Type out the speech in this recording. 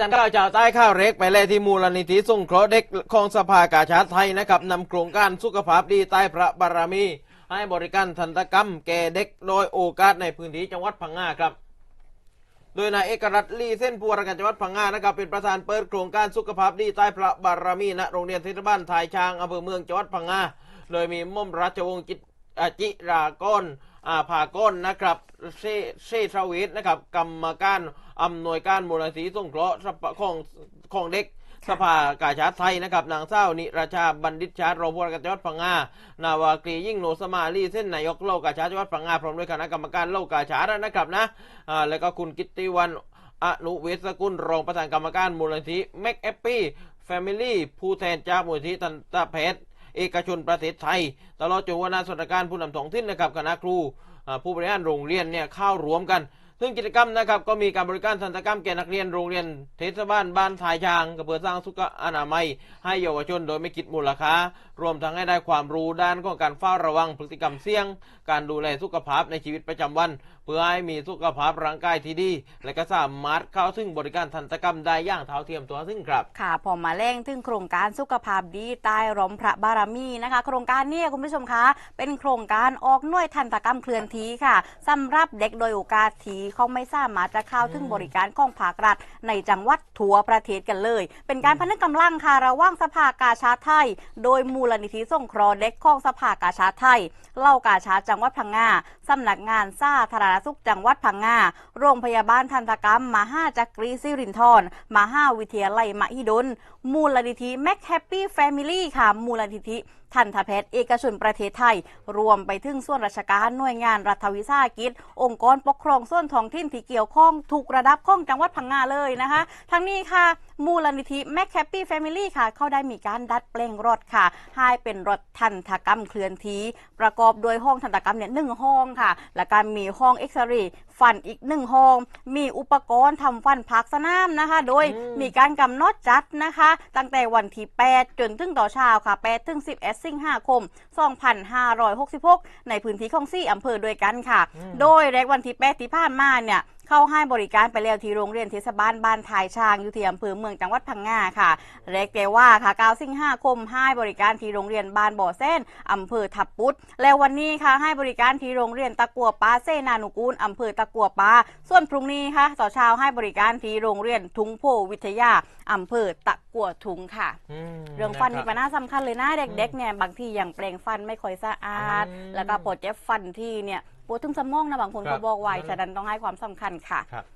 จันก้าวจ่าวใต้ข้าวเล็กไปเลที่มูลนิธิส่งเคราะห์เด็กของสภากาชาติไทยนะครับนำโครงการสุขภาพดีใต้พระบารมี ให้บริการทันตกรรม แก่เด็กโดยโอกาสในพื้นที่จังหวัดพังงาครับ โดยนายเอกรัตน์ลีเส้นผู้ว่ารการจังหวัดพังงานะครับเป็นประธานเปิดโครงการสุขภาพดีใต้พระบารมีณโรงเรียนเทศบาลทายช้างอำเภอเมืองจังหวัดพังงาโดยมีม่อมราชวงศ์จิตอ่าจิรากร อ่าภากรนะครับเซเซทราวิทนะครับกรรมการอำนวยการมูลนิธิสงเคราะห์สภาของของเด็กสภากาชาติไทยนะครับนางเศร้านิราชาบัณฑิตชาติรองผู้ว่าราชการจังหวัดพังงานาวากรียิ่งโนสมาลีเส้นนายกเล่ากาชาติจังหวัดพังงาพร้อมด้วยคณะกรรมการเล่ากาชาตินะครับนะอ่าแล้วก็คุณกิตติวันอนุเวศกุลรองประธานกรรมการมูลนิธิแม็กแอปปี้แฟมิลี่ผู้แทนจากมูลนิธิทันตแพทย์ เอกชนประเทศไทย ตลอดจนหัวหน้าส่วนราชการผู้นำท้องถิ่นนะครับคณะครูผู้บริหารโรงเรียนเนี่ยเข้ารวมกัน ซึ่งกิจกรรมนะครับก็มีการบริการทันตกรรมแก่นักเรียนโรงเรียนเทศบาลบ้านทายช้างกับเพื่อสร้างสุขอนามัย ให้เยาวชนโดยไม่คิดมูลค่ารวมทั้งให้ได้ความรู้ด้านของการเฝ้าระวังพฤติกรรมเสี่ยง การดูแลสุขภาพในชีวิตประจำวัน เพื่อให้มีสุขภาพร่างกายที่ดี และก็สามารถเข้าถึงบริการทันตกรรมได้อย่างเท่าเทียมตัวซึ่งครับ ค่ะพอมาแรงถึงโครงการสุขภาพดีใต้ร่มพระบารมีนะคะ โครงการนี้คุณผู้ชมคะ เป็นโครงการออกหน่วยทันตกรรมเคลื่อนที่ค่ะสำหรับเด็กโดยโอกาสทีเขาไม่สามารถจะเข้าถึงบริการของภาครัฐ ในจังหวัดทั่วประเทศกันเลย เป็นการพนึกกำลังค่ะระหว่างสภากาชาดไทย โดยมูลนิธิสงเคราะห์เด็กของสภากาชาดไทยเล่ากาชาดจังหวัดพังงาสำนักงานสาธารณสุขจังหวัดพังงาโรงพยาบาลทันตกรรมมหาจักรีสิรินทรมหาวิทยาลัยมหิดลมูลนิธิแม็กแฮปปี้แฟมิลี่ค่ะมูลนิธิทันตแพทย์เอกชนประเทศไทย รวมไปถึงส่วนราชการหน่วยงานรัฐวิสาหกิจ องค์กรปกครองส่วนท้องถิ่นที่เกี่ยวข้องทุกระดับของจังหวัดพังงาเลยนะคะ ทั้งนี้ค่ะ มูลนิธิแม็กแฮปปี้แฟมิลี่ค่ะ เขาได้มีการดัดแปลงรถค่ะ ให้เป็นรถทันตกรรมเคลื่อนที่ประกอบโดยห้องทันตกรรมเนี่ยหนึ่งห้องค่ะ และการมีห้องเอ็กซเรย์ฟันอีกหนึ่งห้อง มีอุปกรณ์ทำฟันพักสนามนะคะ โดยอืมมีการกำหนดจัดนะคะ ตั้งแต่วันที่ 8 จนถึงต่อเช้าค่ะ8ถึง11สิงหาคม 2566 ในพื้นที่ของซี่อำเภอด้วยกันค่ะ โดยแรกวันที่8ที่ผ่านมาเนี่ย เข้าให้บริการไปแล้วที่โรงเรียนเทศบาลบ้านทายช้างอยู่ที่อำเภอเมืองจังหวัดพังงาค่ะเรียกแต่ว่าค่ะ9สิงหาคมให้บริการที่โรงเรียนบ้านบ่อเส้นอำเภอทับปุดแล้ววันนี้ค่ะให้บริการที่โรงเรียนตะกัวป้าเซนานุกูลอำเภอตะกัวป้าส่วนพรุ่งนี้ค่ะต่อเช้าให้บริการที่โรงเรียนทุงโพวิทยาอำเภอตะกัวทุงค่ะมเรื่องฟันนี่ะคปับญหาสำคัญเลยนะเด็กๆเนี่ยบางทีอย่างแปลงฟันไม่ค่อยสะอาดอืมแล้วก็ปวดเจ็บฟันที่เนี่ย ปวดถึงสมองนะบางคนครัก็บบอกไว้นั่นฉะนั้นต้องให้ความสำคัญค่ะ ครับ